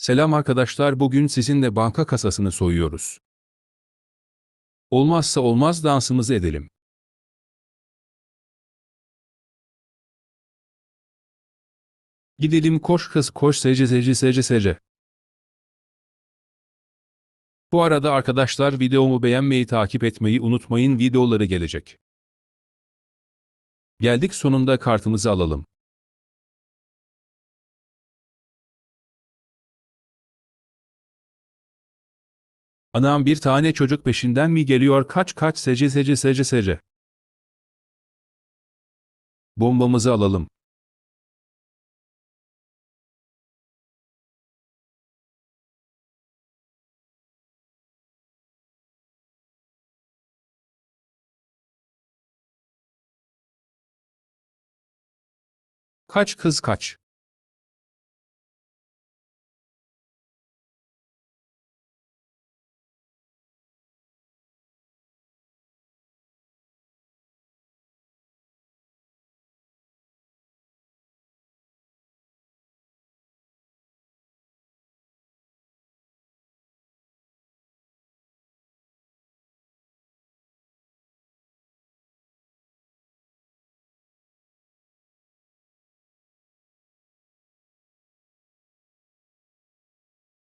Selam arkadaşlar bugün sizinle banka kasasını soyuyoruz. Olmazsa olmaz dansımızı edelim. Gidelim koş kız koş sece sece sece sece. Bu arada arkadaşlar videomu beğenmeyi takip etmeyi unutmayın videoları gelecek. Geldik sonunda kartımızı alalım. Anam bir tane çocuk peşinden mi geliyor kaç kaç sece sece sece sece. Bombamızı alalım. Kaç kız kaç.